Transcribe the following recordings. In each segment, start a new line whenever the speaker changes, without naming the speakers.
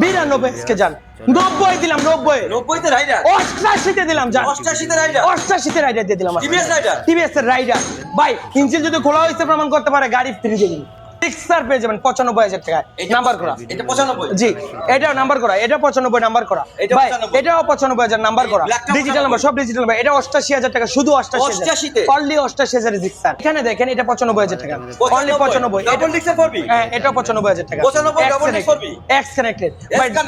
বিরানব্বই আজকে যান নব্বই দিলাম নব্বই
নব্বইতে রাইডার
অষ্টাশিতে দিলাম যান
অষ্টাশিতে রাইডার
অষ্টাশিতে রাইডার দিয়ে দিলাম টিভিএস রাইডার টিভিএস রাইডার ভাই ইঞ্জিন যদি খোলা হয়েছে প্রমাণ করতে পারে গাড়ি ফ্রি দিয়ে দিন পিক্সার পেয়ে যাবেন পঁচানব্বই হাজার টাকায় নাম্বার করা এটা পঁচানব্বই জি এটাও নাম্বার করা এটা পঁচানব্বই নাম্বার করা ভাই এটাও পঁচানব্বই হাজার নাম্বার করা ডিজিটাল নাম্বার সব ডিজিটাল নাম্বার এটা অষ্টাশি হাজার টাকা শুধু অষ্টাশি অনলি অষ্টাশি হাজার ডিক্সার এখানে দেখেন এটা পঁচানব্বই হাজার টাকা অনলি পঁচানব্বই হ্যাঁ এটা পঁচানব্বই হাজার টাকা এক্স কানেক্টেড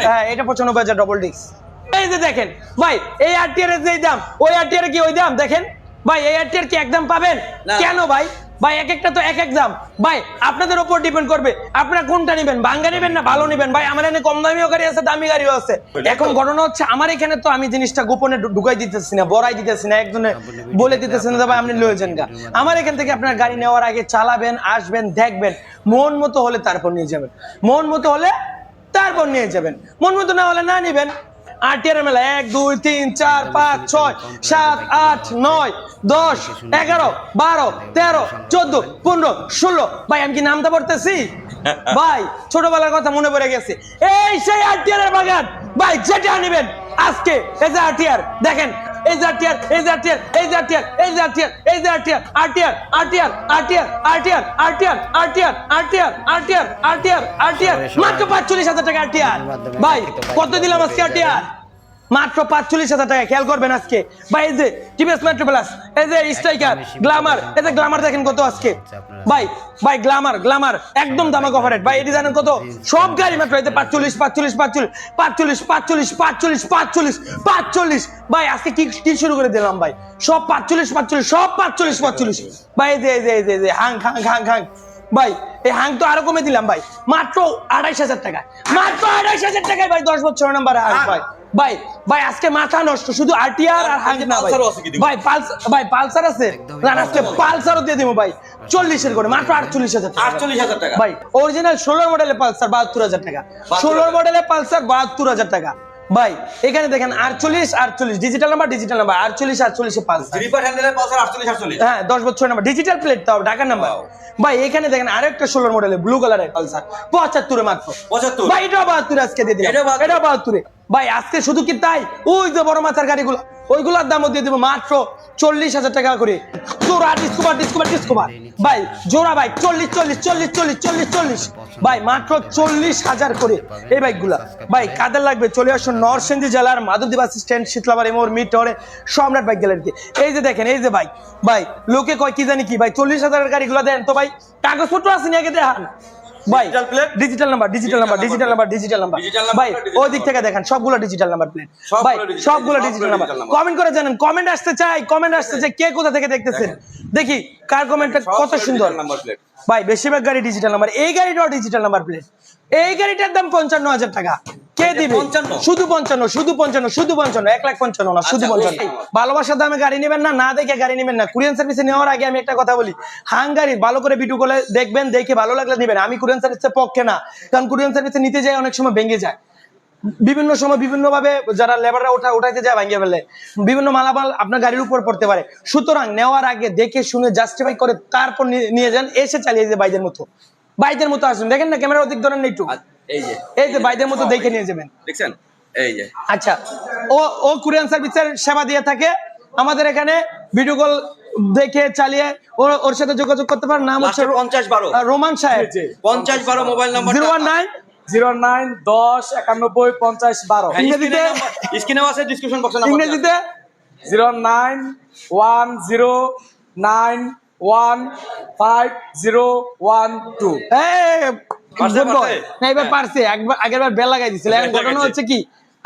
হ্যাঁ এটা পঁচানব্বই হাজার ডবল ডিক্স এই যে দেখেন ভাই এই আর এর যে দাম ওই আর কি ওই দাম দেখেন ভাই এই আর কি একদম পাবেন কেন ভাই ভাই এক একটা তো এক এক দাম ভাই আপনাদের উপর ডিপেন্ড করবে আপনারা কোনটা নেবেন ভাঙ্গা নেবেন না ভালো নেবেন ভাই আমার এখানে কম দামিও গাড়ি আছে দামি গাড়িও আছে এখন ঘটনা হচ্ছে আমার এখানে তো আমি জিনিসটা গোপনে ঢুকাই দিতেছি না বড়াই দিতেছি না একজনে বলে দিতেছি না ভাই আপনি লয়ে যান গা আমার এখান থেকে আপনার গাড়ি নেওয়ার আগে চালাবেন আসবেন দেখবেন মন মতো হলে তারপর নিয়ে যাবেন মন মতো হলে তারপর নিয়ে যাবেন মন মতো না হলে না নেবেন আটের মেলা এক দুই তিন চার পাঁচ ছয় সাত আট নয় দশ এগারো বারো তেরো চোদ্দ পনেরো ষোলো ভাই আমি কি নামটা পড়তেছি ভাই ছোটবেলার কথা মনে পড়ে গেছে এই সেই আটিয়ারের বাগান ভাই যেটা নেবেন আজকে এই যে আটিয়ার দেখেন এই যে আরটিআর এই যে আরটিআর এই যে আরটিআর এই যে আরটিআর এই যে আরটিআর আরটিআর আরটিআর মাত্র পাঁচচল্লিশ হাজার টাকা আরটিআর ভাই কত দিলাম আজকে আরটিআর মাত্র পাঁচচল্লিশ হাজার টাকা খেয়াল করবেন আজকে বা এই যে টিভিএস মেট্রো প্লাস এই যে স্ট্রাইকার গ্লামার এই যে গ্লামার দেখেন কত আজকে আচ্ছা, ভাই ভাই গ্লামার গ্লামার একদম দামা কভারেট ভাই এই জানেন কত সব গাড়ি মাত্র এই যে পাঁচচল্লিশ পাঁচচল্লিশ পাঁচচল্লিশ পাঁচচল্লিশ পাঁচচল্লিশ পাঁচচল্লিশ পাঁচচল্লিশ পাঁচচল্লিশ ভাই আজকে কি কি শুরু করে দিলাম ভাই সব পাঁচচল্লিশ পাঁচচল্লিশ সব পাঁচচল্লিশ পাঁচচল্লিশ ভাই এই যে এই যে এই যে হাং হাং হাং হাং ভাই এই হাং তো আরো কমে দিলাম ভাই মাত্র আড়াইশ হাজার টাকা মাত্র আড়াইশ হাজার টাকায় ভাই দশ বছর নাম্বার হাং ভাই ভাই ভাই আজকে মাথা নষ্ট শুধু আরটিআর আর হাজির না ভাই ভাই পালসার ভাই পালসার আছে না আজকে পালসারও দিয়ে দেবো ভাই চল্লিশের করে মাত্র আটচল্লিশ হাজার আটচল্লিশ হাজার টাকা ভাই অরিজিনাল ষোলো মডেলের পালসার বাহাত্তর হাজার টাকা ষোলোর মডেলের পালসার বাহাত্তর হাজার টাকা ভাই এখানে দেখেন আটচল্লিশ আটচল্লিশ ডিজিটাল নাম্বার ডিজিটাল নাম্বার আটচল্লিশ আটচল্লিশে পাঁচ হ্যাঁ দশ বছর নাম্বার ডিজিটাল প্লেট তাও ঢাকার নাম্বার ভাই এখানে দেখেন আরেকটা ষোলোর মডেলে ব্লু কালারের পালসার পঁচাত্তরে মাত্র পঁচাত্তর ভাই এটাও বাহাত্তর আজকে দিয়ে দিলাম এটা বাহাত্তরে ভাই আজকে শুধু কি তাই ওই যে বড় মাথার গাড়িগুলো ওইগুলার দামও দিয়ে দেবো মাত্র চল্লিশ হাজার টাকা করে জোড়া ডিসকোভার ডিসকোভার ডিসকোভার ভাই জোড়া ভাই চল্লিশ চল্লিশ চল্লিশ চল্লিশ চল্লিশ চল্লিশ ভাই মাত্র চল্লিশ হাজার করে এই বাইকগুলা ভাই কাদের লাগবে চলে আসুন নরসিংদী জেলার মাধবদী বাস স্ট্যান্ড শীতলাবার এমর মিড টাওয়ারে সম্রাট বাইক গ্যালারিতে এই যে দেখেন এই যে ভাই ভাই লোকে কয় কি জানি কি ভাই চল্লিশ হাজারের গাড়িগুলো দেন তো ভাই কাগজপত্র আসেনি আগে দেখান ভাই digital number digital number digital number digital number ভাই ওই দিক থেকে দেখেন সবগুলো ডিজিটাল নাম্বার প্লেট ভাই সবগুলো ডিজিটাল নাম্বার কমেন্ট করে জানেন কমেন্ট আসতে চাই কমেন্ট আসতে চাই কে কোথা থেকে দেখতেছেন দেখি কার কমেন্টটা কত সুন্দর ভাই বেশিরভাগ গাড়ি ডিজিটাল নাম্বার এই গাড়িটাও ডিজিটাল নাম্বার প্লেট এই গাড়িটার দাম পঞ্চান্ন হাজার টাকা কে দিবে শুধু পঞ্চান্ন শুধু পঞ্চান্ন শুধু পঞ্চান্ন এক লাখ পঞ্চান্ন না শুধু আচ্ছা, পঞ্চান্ন ভালোবাসার দামে গাড়ি নেবেন না না দেখে গাড়ি নেবেন না কুরিয়ান সার্ভিসে নেওয়ার আগে আমি একটা কথা বলি হাঙ্গারি ভালো করে ভিডিও করে দেখবেন দেখে ভালো লাগলে নেবেন আমি কুরিয়ান সার্ভিসের পক্ষে না কারণ কুরিয়ান সার্ভিসে নিতে যায় অনেক সময় ভেঙে যায় বিভিন্ন সময় বিভিন্ন ভাবে যারা লেবাররা ওঠা উঠাইতে যায় ভাঙিয়ে ফেলে বিভিন্ন মালামাল আপনার গাড়ির উপর পড়তে পারে সুতরাং নেওয়ার আগে দেখে শুনে জাস্টিফাই করে তারপর নিয়ে যান এসে চালিয়ে দিতে বাইদের মতো বাইদের মতো আসেন দেখেন না ক্যামেরা অধিক ধরেন আচ্ছা, একটু এই যে বাইদের মতো দেখে নিয়ে যাবেন
দেখছেন এই যে
আচ্ছা ও ও কুরিয়ান সার্ভিসের সেবা দিয়ে থাকে আমাদের এখানে ভিডিও কল দেখে চালিয়ে ওর ওর সাথে যোগাযোগ করতে পারেন নাম
হচ্ছে পঞ্চাশ বারো রোমান সাহেব পঞ্চাশ বারো mobile number
zero one nine zero nine দশ একানব্বই পঞ্চাশ বারো
হ্যাঁ, ইংরেজিতে স্ক্রিনে আছে ডিসক্রিপশন বক্সে
ইংরেজিতে zero nine one zero nine হ্যাঁ।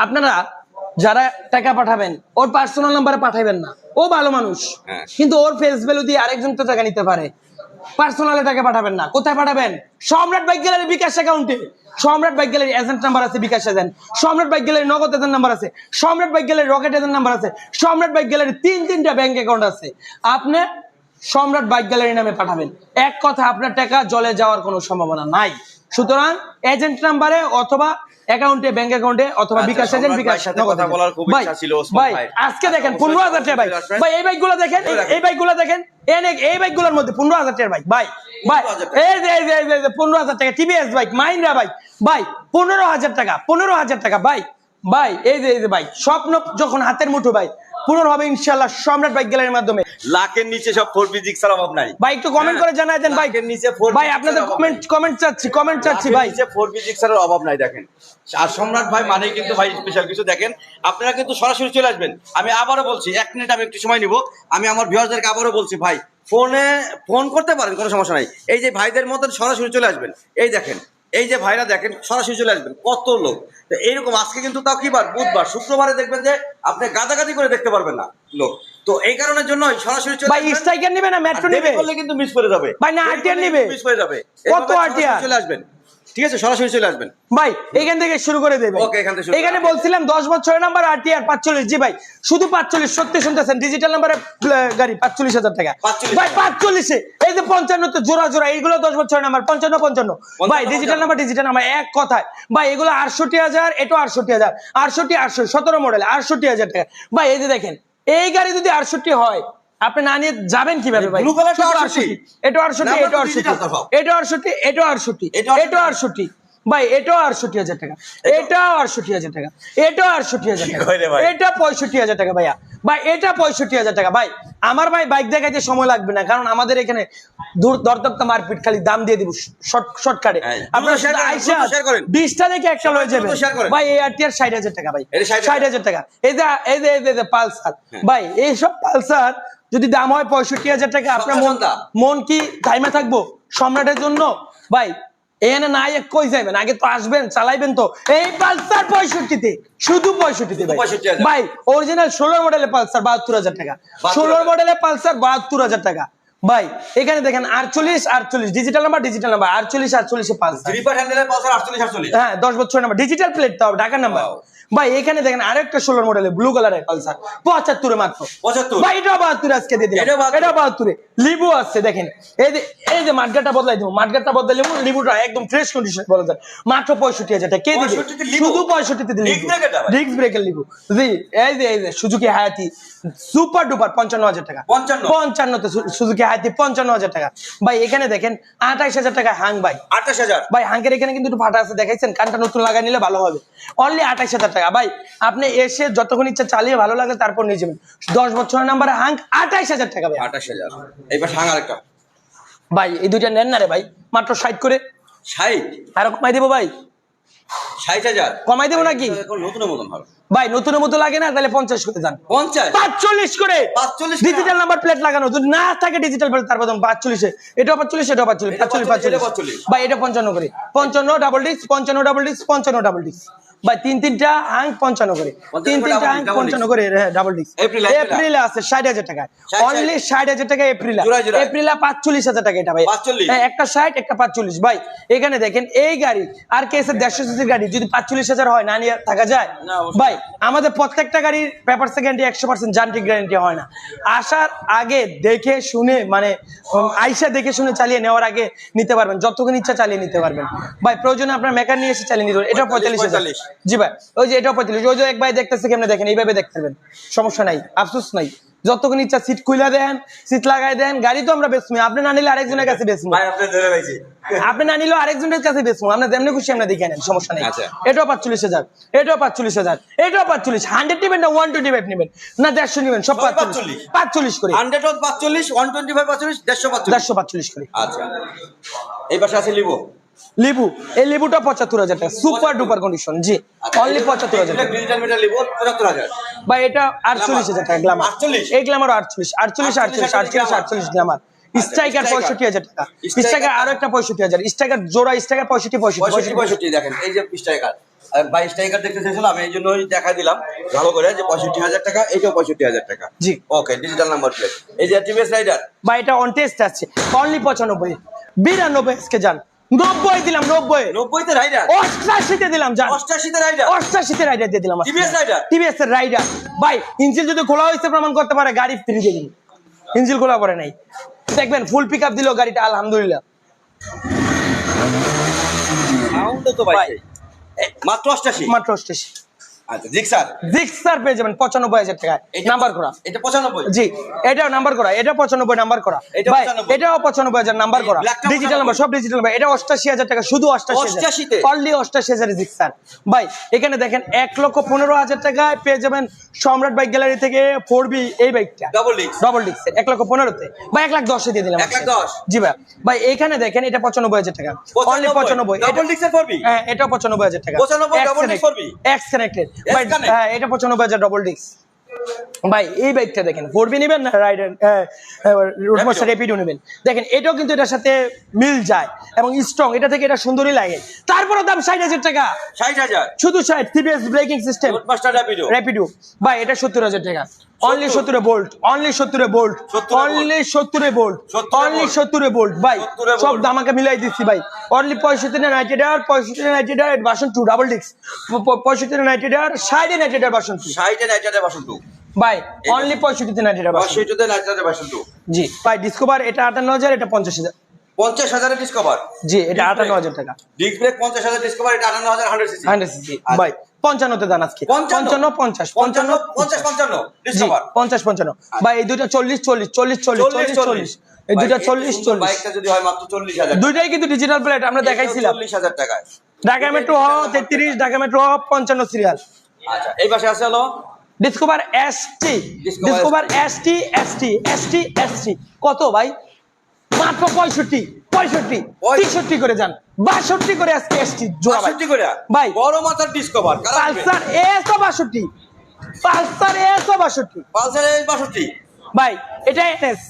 আপনারা যারা টাকা পাঠাবেন ওর পার্সোনাল নাম্বারে পাঠাবেন না ও ভালো মানুষ হ্যাঁ। কিন্তু ওর ফেস ভ্যালু দিয়ে আরেকজন তো টাকা নিতে পারে পার্সোনালে টাকা পাঠাবেন না কোথায় পাঠাবেন সম্রাট বাইক বিকাশ অ্যাকাউন্টে সম্রাট বাইক এজেন্ট নাম্বার আছে bKash agent Samrat bike Nagad agent number আছে Samrat bike rocket agent number আছে সম্রাট বাইক তিন তিনটা ব্যাংক অ্যাকাউন্ট আছে আপনি সম্রাট বাইক গ্যালারি নামে পাঠাবেন এক কথা আপনার টাকা জলে যাওয়ার কোনো সম্ভাবনা নাই সুতরাং এজেন্ট নাম্বারে অথবা অ্যাকাউন্টে ব্যাংক অ্যাকাউন্টে অথবা আচ্ছা, বিকাশ এজেন্ট বিকাশ আজকে আচ্ছা, দেখেন 15000 টাকা ভাই এই দেখেন এই বাইক দেখেন এই মধ্যে 15000 টাকার বাইক ভাই ভাই এই যে এই যে টাকা টিভিএস বাইক মাইন্দ্রা বাইক ভাই হাজার টাকা হাজার টাকা ভাই ভাই এই যে এই যে ভাই স্বপ্ন যখন হাতের মুঠো ভাই পূরণ হবে ইনশাল্লাহ সম্রাট বাইক গ্যালারির মাধ্যমে
লাখের নিচে সব ফোর ফিজিক সালাম অভাব
ভাই একটু কমেন্ট হ্যাঁ, করে জানাই দেন ভাই নিচে ফোর ভাই আপনাদের কমেন্ট কমেন্ট চাচ্ছি কমেন্ট চাচ্ছি ভাই
নিচে ফোর ফিজিক জিক্সারের অভাব নাই দেখেন আর সম্রাট ভাই মানে কিন্তু ভাই স্পেশাল কিছু দেখেন আপনারা কিন্তু সরাসরি চলে আসবেন আমি আবারও বলছি এক মিনিট আমি একটু সময় নিব আমি আমার ভিউয়ারদেরকে আবারও বলছি ভাই ফোনে ফোন করতে পারেন কোনো সমস্যা নাই এই যে ভাইদের মতন সরাসরি চলে আসবেন এই দেখেন এই যে ভাইরা দেখেন সরাসরি চলে আসবেন কত লোক এইরকম আজকে কিন্তু তাও কিবার বুধবার শুক্রবারে দেখবেন যে আপনি গাদাগাদি করে দেখতে পারবেন না লোক তো এই কারণের জন্য
সরাসরি চলে ভাই স্ট্রাইকার নেবে না মেট্রো নেবে
বললে কিন্তু মিস করে যাবে
ভাই না আরটিআর নেবে মিস করে যাবে কত আরটিআর চলে
আসবেন ঠিক আছে
সরাসরি চলে আসবেন ভাই এখান থেকে শুরু করে দেবে এখানে বলছিলাম 10 বছরের নাম্বার আর টি আর পাঁচচল্লিশ জি ভাই শুধু পাঁচচল্লিশ সত্যি শুনতেছেন ডিজিটাল নম্বরে গাড়ি হাজার টাকা ভাই পাঁচচল্লিশে এই যে পঞ্চান্ন তো জোড়া জোড়া এইগুলো বছর ছয় নাম্বার পঞ্চান্ন পঞ্চান্ন ভাই ডিজিটাল নাম্বার ডিজিটাল নাম্বার এক কথায় ভাই এগুলো আটষট্টি এটো এটা হাজার আটষট্টি আটষট্টি সতেরো মডেল আটষট্টি হাজার টাকা ভাই এই যে দেখেন এই গাড়ি যদি আটষট্টি হয় আপনি না নিয়ে যাবেন কিভাবে
ভাই ব্লু কালারটা 68
এটা 68 এটা 68 এটা 68 এটা 68 এটা 68 ভাই এটাও হাজার টাকা এটাও হাজার টাকা এটাও হাজার টাকা এটা পঁয়ষট্টি হাজার টাকা ভাইয়া ভাই এটা পঁয়ষট্টি হাজার টাকা ভাই আমার ভাই বাইক দেখাইতে সময় লাগবে না কারণ আমাদের এখানে দূর মারপিট খালি দাম দিয়ে দিব শর্টকাটে আপনার বিশটা থেকে একটা লয়ে যাবে ভাই এই আর টিয়ার ষাট হাজার টাকা ভাই ষাট হাজার টাকা এই যে এই যে পালসার হ্যাঁ। ভাই এইসব পালসার যদি দাম হয় পঁয়ষট্টি হাজার টাকা আপনার মন মন কি টাইমে থাকবো সম্রাটের জন্য ভাই এখানে নাই এক কই যাবেন আগে তো আসবেন চালাইবেন তো এই পালসার পঁয়ষট্টিতে শুধু পঁয়ষট্টিতে ভাই অরিজিনাল ষোলোর মডেলের পালসার বাহাত্তর হাজার টাকা ষোলোর মডেলের পালসার বাহাত্তর হাজার টাকা ভাই এখানে দেখেন আটচল্লিশ আটচল্লিশ ডিজিটাল নাম্বার ডিজিটাল নাম্বার আটচল্লিশ আটচল্লিশে পালসার হ্যাঁ দশ বছর নাম্বার ডিজিটাল প্লেট তো ঢাকার নাম্বার ভাই এখানে দেখেন আরেকটা ষোলোর মডেলে ব্লু কালারের পালসার পঁচাত্তরে মাত্র পঁচাত্তর বাহাত্তরে আজকে এটা বাহাত্তরে লিবু আছে দেখেন এই যে এই যে মাঠগাটা বদলাই দেবো মাঠগাটা বদলাই লিবু লিবুটা একদম ফ্রেশ কন্ডিশন বলা যায় মাত্র পঁয়ষট্টি আছে টাকা কে দিবে শুধু পঁয়ষট্টিতে দিলে ডিস্ক ব্রেকের লিবু জি এই যে এই যে সুজুকি হায়াতি সুপার ডুপার পঞ্চান্ন হাজার টাকা পঞ্চান্ন পঞ্চান্নতে সুজুকি হায়াতি পঞ্চান্ন হাজার টাকা ভাই এখানে দেখেন আঠাশ হাজার টাকা হাং ভাই আঠাশ হাজার ভাই হাঙ্কের এখানে কিন্তু একটু ফাটা আছে দেখাইছেন কানটা নতুন লাগাই নিলে ভালো হবে অনলি আঠাশ হাজার টাকা ভাই আপনি এসে যতক্ষণ ইচ্ছা চালিয়ে ভালো লাগে তারপর নিয়ে যাবেন দশ বছরের নাম্বার হাঙ্ক আঠাইশ হাজার টাকা ভাই আঠাশ হাজার এইবার হাঙ্ক আরেকটা ভাই এই দুইটা নেন না রে ভাই মাত্র ষাট করে ষাট আর কমাই দেবো ভাই পঞ্চাশ করে যান পাঁচচল্লিশ করে পাঁচচল্লিশ ডিজিটাল নাম্বার প্লেট লাগানো যদি না থাকে ডিজিটাল প্লেট তারপর পাঁচচল্লিশে এটা এটা পঞ্চান্ন করে পঞ্চান্ন ডাবল ডিস্ক পঞ্চান্ন ডাবল ডিস্ক পঞ্চান্ন ডাবল ডিস্ক তিন তিনটা পঞ্চান্ন করে তিন তিনটা করে ষাট হাজার টাকা পাঁচচল্লিশ হাজার টাকা ভাই হ্যাঁ, একটা পাঁচচল্লিশ ভাই এখানে দেখেন এই গাড়ি আর কে দেড়শো সিসির গাড়ি যদি পাঁচচল্লিশ হাজার হয় না নিয়ে থাকা যায় ভাই আমাদের প্রত্যেকটা গাড়ির পেপার গ্যারান্টি একশো পার্সেন্ট যান্ত্রিক গ্যারান্টি হয় না আসার আগে দেখে শুনে মানে আইসা দেখে শুনে চালিয়ে নেওয়ার আগে নিতে পারবেন যতক্ষণ ইচ্ছা চালিয়ে নিতে পারবেন ভাই প্রয়োজনে আপনার মেকার নিয়ে এসে চালিয়ে নিতে পারবেন এটা পঁয়তাল্লিশ হাজার জি ভাই ওই যে এটা পঁয়তাল্লিশ ওই যে এক ভাই দেখতেছে কেমনে দেখেন এইভাবে দেখতেবেন সমস্যা নাই আফসোস নাই যতক্ষণ ইচ্ছা সিট খুলে দেন সিট লাগাই দেন গাড়ি তো আমরা বেসবো আপনি না নিলে আরেকজনের কাছে বেসবো
আপনি না নিলে আরেকজনের কাছে বেসবো
আমরা যেমনি খুশি আমরা দেখে নেন সমস্যা নেই আচ্ছা। এটাও পাঁচচল্লিশ হাজার এটাও পাঁচচল্লিশ হাজার এটাও পাঁচচল্লিশ হান্ড্রেড নেবেন না ওয়ান টোয়েন্টি ফাইভ নেবেন না দেড়শো নেবেন সব পাঁচচল্লিশ পাঁচচল্লিশ করে
হান্ড্রেড পাঁচচল্লিশ ওয়ান টোয়েন্টি ফাইভ পাঁচচল্লিশ
দেড়শো পাঁচচল্লিশ করে আচ্ছা এই পাশে আছে লিবো লেবু এই লেবুটা পঁচাত্তর হাজার টাকা সুপার ডুপার কন্ডিশন জি অনলি পঁচাত্তর হাজার বা এটা আটচল্লিশ হাজার টাকা গ্লামার এই গ্লামার আটচল্লিশ আটচল্লিশ আটচল্লিশ আটচল্লিশ আটচল্লিশ গ্লামার স্ট্রাইকার আচ্ছা, পঁয়ষট্টি হাজার টাকা স্ট্রাইকার আরো একটা পঁয়ষট্টি হাজার স্ট্রাইকার জোড়া স্ট্রাইকার পঁয়ষট্টি
পঁয়ষট্টি পঁয়ষট্টি দেখেন এই যে স্ট্রাইকার এই জন্য দেখা দিলাম পঁয়ষট্টি হাজার টাকা পঁয়ষট্টি হাজার টাকা জি ওকে ডিজিটাল নাম্বার এই যে
বা এটা অনলি পঁচানব্বই বিরানব্বই আজকে যান নব্বই দিলাম নব্বই
নব্বইতে রাইডার
তে দিলাম যা অষ্টাশিতে রাইডার অষ্টাশিতে রাইডার দিয়ে দিলাম টিভিএস রাইডার টিভিএস এর রাইডার ভাই ইঞ্জিন যদি খোলা হয়েছে প্রমাণ করতে পারে গাড়ি ফ্রি দিলেন ইঞ্জিন খোলা পড়ে নাই দেখবেন ফুল পিক আপ দিল গাড়িটা আলহামদুলিল্লাহ
তো ভাই মাত্র অষ্টাশি মাত্র অষ্টাশি আচ্ছা
জিক্সার নাম্বার করা এটাও নাম্বার করা নাম্বার করা ডিজিটাল সব ডিজিটাল এটা 88000 টাকা শুধু 88000 তে অনলি 88000 জিক্সার ভাই এখানে দেখেন এক লক্ষ পনেরো হাজার টাকায় পেয়ে যাবেন সম্রাট বাইক গ্যালারি থেকে ফোর বি এই বাইকটা ডবল ডিক্স এক লক্ষ পনেরোতে তে বা 1 লাখ 10 এ দিয়ে দিলাম জি ভাই ভাই এখানে দেখেন এটা পঁচানব্বই হাজার টাকা অনলি 95 ডাবল ডিক্স এর হ্যাঁ এটা 95000 টাকা হ্যাঁ এটা পঁচানব্বই হাজার ডবল ডিস্ক ভাই এই বাইকটা দেখেন ফোরবি নেবেন না রাইডার হ্যাঁ, হ্যাঁ, রেপিডো নেবেন দেখেন এটাও কিন্তু এটার সাথে মিল যায় এবং স্ট্রং এটা থেকে এটা সুন্দরই লাগে তারপরে দাম ষাট হাজার টাকা ষাট হাজার শুধু ষাট থ্রিপিএস ব্রেকিং সিস্টেম রেপিডো ভাই এটা সত্তর হাজার টাকা অনলি সত্তরে বোল্ট অনলি সত্তরে বোল্ট অনলি সত্তরে বোল্ট অনলি সত্তরে বোল্ট ভাই সব দাম আমাকে মিলাই দিচ্ছি ভাই অনলি পঁয়ষট্টি নাইনটি ডার পঁয়ষট্টি নাইনটি ডার বাসন টু ডাবল ডিক্স পঁয়ষট্টি নাইনটি ডার ষাট নাইনটি ডার বাসন টু
সাইডে নাইনটি ডার বাসন টু
ভাই অনলি পঁয়ষট্টি দিন হাজার এটা পঞ্চাশ হাজার
পঞ্চাশ হাজারের ডিসকভার
জি এটা আটান্ন হাজার এটা আচ্ছা। পঞ্চান্ন পঞ্চাশ আচ্ছা। এই দুইটা চল্লিশ চল্লিশ চল্লিশ চল্লিশ চল্লিশ দুইটা চল্লিশ চল্লিশ হাজার দুইটাই কিন্তু ডিজিটাল প্লেট আমরা দেখাইছিলাম চল্লিশ হাজার টাকায় ঢাকা মেট্রো হ তেত্রিশ ঢাকা মেট্রো হ পঞ্চান্ন সিরিয়াল আচ্ছা এই পাশে আছে হলো Discover ST Discover ST ST ST ST কত ভাই মাত্র পঁয়ষট্টি পঁয়ষট্টি পঁয়ষট্টি করে যান বাষট্টি করে আজকে এসটি বাষট্টি করে ভাই বড় মাথার ডিসকভার পালসার এস বাষট্টি পালসার এস বাষট্টি পালসার এস বাষট্টি ভাই এটা এনএস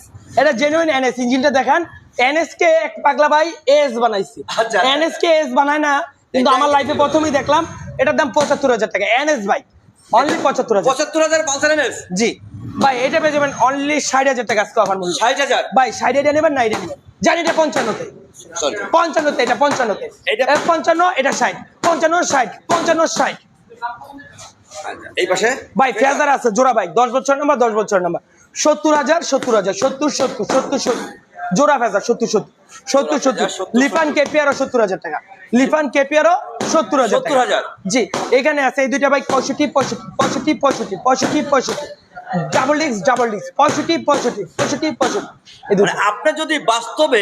এটা জেনুইন এনএস ইঞ্জিনটা দেখান এনএস কে এক পাগলা ভাই এস বানাইছি এনএস আচ্ছা। কে এস বানায় না কিন্তু আমার লাইফে প্রথমেই দেখলাম এটার দাম পঁচাত্তর হাজার টাকা এনএস বাইক অনলি পঁচাত্তর হাজার হাজার পালসার এনএস জি ভাই এটা পেয়ে যাবেন অনলি ষাট হাজার টাকা আজকে অফার মূল্য ষাট ভাই ষাট নেবেন না এটা নেবেন জানি এটা পঞ্চান্নতে পঞ্চান্নতে এটা পঞ্চান্নতে পঞ্চান্ন এটা ষাট পঞ্চান্ন ষাট পঞ্চান্ন ষাট এই পাশে ভাই ফেজার আছে জোড়া ভাই দশ বছর নাম্বার দশ বছর নাম্বার সত্তর হাজার সত্তর হাজার সত্তর সত্তর সত্তর সত্তর জোড়া ফেজার সত্তর সত্তর সত্তর সত্তর লিফান কেপিয়ারও সত্তর হাজার টাকা লিফান কেপিয়ারও সত্তর হাজার সত্তর হাজার জি এখানে আছে এই দুইটা বাইক পঁয়ষট্টি পঁয়ষট্টি পঁয়ষট্টি পঁয়ষট্টি পঁয়ষট্টি ডাবল ডিস্ক ডাবল ডিস্ক পঁয়ষট্টি পঁয়ষট্টি পঁয়ষট্টি পঁয়ষট্টি মানে আপনি যদি বাস্তবে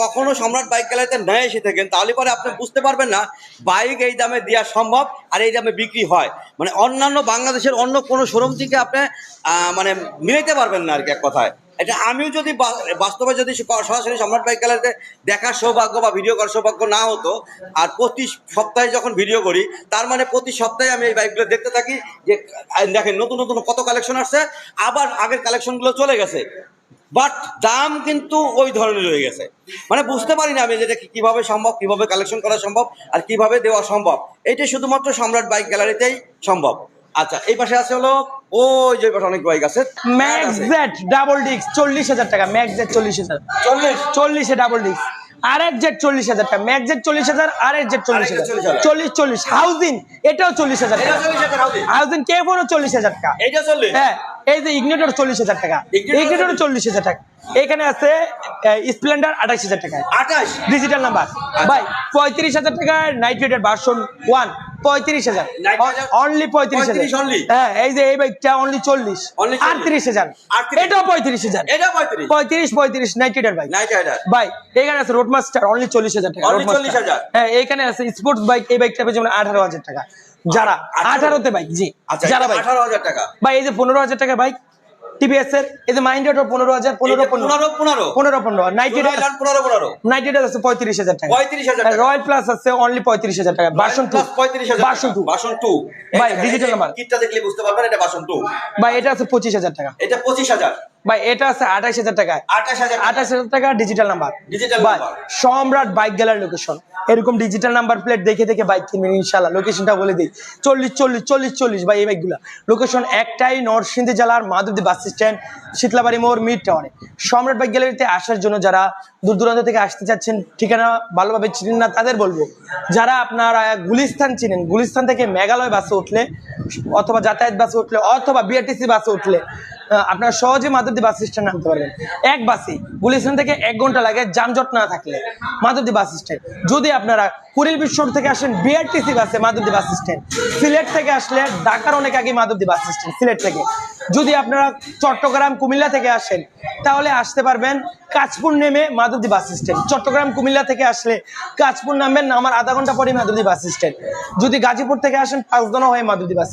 কখনো সম্রাট বাইক গ্যালারিতে না এসে থাকেন তাহলে পরে আপনি বুঝতে পারবেন না বাইক এই দামে দেওয়া সম্ভব আর এই দামে বিক্রি হয় মানে অন্যান্য বাংলাদেশের অন্য কোনো শোরুম থেকে আপনি মানে মিলাইতে পারবেন না আর কি এক কথায় এটা আমিও যদি বাস্তবে যদি সরাসরি সম্রাট বাইক গ্যালারিতে দেখার সৌভাগ্য বা ভিডিও করার সৌভাগ্য না হতো আর প্রতি সপ্তাহে যখন ভিডিও করি তার মানে প্রতি সপ্তাহে আমি এই বাইকগুলো দেখতে থাকি যে দেখেন নতুন নতুন কত কালেকশন আসছে আবার আগের কালেকশনগুলো চলে গেছে বাট দাম কিন্তু ওই ধরনের রয়ে গেছে মানে বুঝতে পারি না আমি যেটা কীভাবে সম্ভব কীভাবে কালেকশন করা সম্ভব আর কিভাবে দেওয়া সম্ভব এটাই শুধুমাত্র সম্রাট বাইক গ্যালারিতেই সম্ভব আচ্ছা এই পাশে আছে হলো ওই যে পাশে অনেক বাইক আছে ম্যাক্সজেট ডাবল ডিস্ক চল্লিশ হাজার টাকা জেড চল্লিশ হাজার চল্লিশ চল্লিশে ডাবল ডিস্ক আর এক চল্লিশ হাজার টাকা চল্লিশ হাজার আর এক চল্লিশ হাজার চল্লিশ চল্লিশ হাউজিং এটাও চল্লিশ হাজার চল্লিশ হাজার টাকা হ্যাঁ, এই যে চল্লিশ হাজার টাকা চল্লিশ হাজার টাকা এখানে আছে স্প্লেন্ডার আঠাশ হাজার টাকা ডিজিটাল নাম্বার ভাই পঁয়ত্রিশ হাজার টাকা নাইট রেডের ভার্সন ওয়ান পঁয়ত্রিশ হাজার অনলি পঁয়ত্রিশ হাজার পঁয়ত্রিশ হ্যাঁ, হাজার পঁয়ত্রিশ পঁয়ত্রিশ ভাই আছে রোড মাস্টার অনলি চল্লিশ হাজার টাকা হ্যাঁ এখানে আছে স্পোর্টস বাইক এই বাইকটা আঠারো হাজার টাকা যারা আঠারোতে বাইক জি আচ্ছা, যারা আঠারো হাজার টাকা ভাই এই যে পনেরো হাজার টাকা বাইক টিভিএস পনেরো হাজার পনেরো পনেরো পনেরো পনেরো পনেরো নাইটি পনেরো পনেরো নাইটি আছে পঁয়ত্রিশ হাজার টাকা পঁয়ত্রিশ হাজার রয়্যাল প্লাস আছে অনলি পঁয়ত্রিশ হাজার টাকা বাসন পঁয়ত্রিশ হাজার বাসন টু বাসন টু ভাই ডিজিটাল নাম্বার কিটটা দেখলে বুঝতে পারবেন এটা বাসন টু ভাই এটা আছে পঁচিশ হাজার টাকা এটা পঁচিশ হাজার এটা আঠাশ হাজার আঠাশ হাজার টাকা digital number Samrat bike gallery location এরকম ডিজিটাল নাম্বার প্লেট দেখে দেখে বাইক লোকেশনটা বলে দিই চল্লিশ চল্লিশ এই লোকেশন একটাই নরসিংদী জেলার মাধবদী বাস স্ট্যান্ড শীতলাবাড়ি মোড় মিড টাওয়ারে সম্রাট বাইক গ্যালারিতে আসার জন্য যারা দূর দূরান্ত থেকে আসতে চাচ্ছেন ঠিকানা ভালোভাবে চিনেন না তাদের বলবো যারা আপনারা গুলিস্তান চিনেন গুলিস্তান থেকে মেঘালয় বাসে উঠলে অথবা যাতায়াত বাসে উঠলে অথবা বিআরটিসি বাসে উঠলে আপনার সহজে মাধবদী বাস স্ট্যান্ড নামতে পারবেন এক বাসে গুলিস্তান থেকে এক ঘন্টা লাগে যানজট না থাকলে মাধবদী বাস স্ট্যান্ড যদি আপনারা কুড়িল বিশ্বর থেকে আসেন বিআরটিসি বাসে মাধবদী বাস স্ট্যান্ড সিলেট থেকে আসলে ঢাকার অনেক আগে মাধবদী বাস স্ট্যান্ড সিলেট থেকে যদি আপনারা চট্টগ্রাম কুমিল্লা থেকে আসেন তাহলে আসতে পারবেন কাঁচপুর নেমে মাধবদী বাস স্ট্যান্ড চট্টগ্রাম কুমিল্লা থেকে আসলে কাঁচপুর নামবেন আমার আধা ঘন্টা পরে মাধবদী বাস স্ট্যান্ড যদি গাজীপুর থেকে আসেন পাঁচদনা হয়ে মাধবদী বাস